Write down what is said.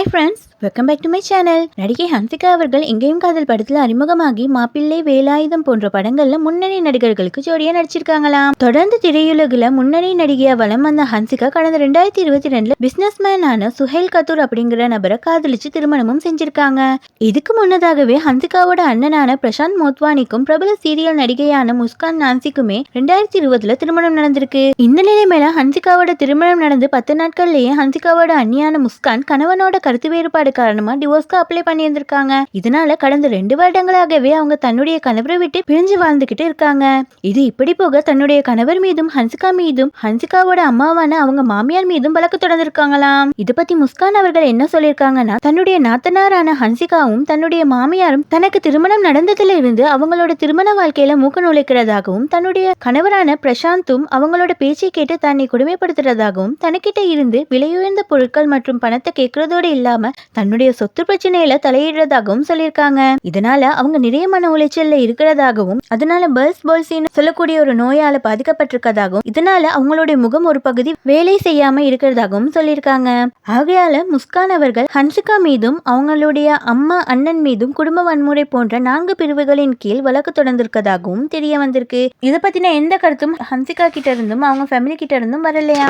Hi friends welcome back to my channel நடிகை ஹன்சிகா அவர்கள் எங்கேயும் காதல் படத்தில் அறிமுகமாகி மாப்பிள்ளை வேலாயுதம் போன்ற படங்கள்ல முன்னணி நடிகர்களுக்கு ஜோடியா நடிச்சிருக்காங்களாம். தொடர்ந்து திரையுலகில் முன்னணி நடிகையா வளம் வந்த ஹன்சிகா கடந்த ரெண்டாயிரத்தி இருபத்தி ரெண்டுல பிசினஸ் மேனான சுஹேல் கத்தூர் அப்படிங்கிற நபரை காதலிச்சு திருமணமும் செஞ்சிருக்காங்க. இதுக்கு முன்னதாகவே ஹன்சிகாவோட அண்ணனான பிரசாந்த் மோத்வானிக்கும் பிரபல சீரியல் நடிகையான முஸ்கான் நான்சிக்குமே ரெண்டாயிரத்தி இருபதுல திருமணம் நடந்திருக்கு. இந்த நிலைமையில ஹன்சிகாவோட திருமணம் நடந்து பத்து நாட்கள்லயே ஹன்சிகாவோட அண்ணியான முஸ்கான் கணவனோட கருத்து வேறுபாடு காரணமா டிவோர்ஸ்க்கு அப்ளை பண்ணியிருந்திருக்காங்க. இதனால கடந்த ரெண்டு வருடங்களாகவே அவங்க தன்னுடைய கணவரை விட்டு பிரிஞ்சு வாழ்ந்துகிட்டு இருக்காங்க. இது இப்படி போக தன்னுடைய கணவர் மீதும் ஹன்சிகா மீதும் ஹன்சிகாவோட அம்மாவான அவங்க மாமியார் மீதும் வழக்கு தொடர்ந்திருக்காங்களாம். இதை பத்தி முஸ்கான் அவர்கள் என்ன சொல்லியிருக்காங்கன்னா தன்னுடைய நாத்தனாரான ஹன்சிகாவும் தன்னுடைய மாமியாரும் தனக்கு திருமணம் நடந்ததுல இருந்து அவங்களோட திருமண வாழ்க்கையில மூக்க நுழைக்கிறதாகவும் தன்னுடைய கணவரான பிரசாந்தும் அவங்களோட பேச்சை கேட்டு தன்னை கொடுமைப்படுத்துறதாகவும் தனக்கிட்ட இருந்து விலையுயர்ந்த பொருட்கள் மற்றும் பணத்தை கேட்கறதோட இல்லாம தன்னுடைய சொத்து பிரச்சனையில தலையிடுறதாகவும் சொல்லியிருக்காங்க. இதனால அவங்க நிறைய மன உளைச்சல்ல இருக்கிறதாகவும் அதனால பர்ஸ் பால்சின்னு சொல்லக்கூடிய ஒரு நோயால பாதிக்கப்பட்டிருக்கதாகவும் இதனால அவங்களுடைய முகம் ஒரு பகுதி வேலை செய்யாம இருக்கிறதாகவும் சொல்லியிருக்காங்க. ஆகையால முஸ்கான் அவர்கள் ஹன்சிகா மீதும் அவங்களுடைய அம்மா அண்ணன் மீதும் குடும்ப வன்முறை போன்ற நான்கு பிரிவுகளின் கீழ் வழக்கு தொடர்ந்திருக்கதாகவும் தெரிய வந்திருக்கு. இதை பத்தின எந்த கருத்தும் ஹன்சிகா கிட்ட இருந்தும் அவங்க ஃபேமிலி கிட்ட இருந்தும் வரலையா?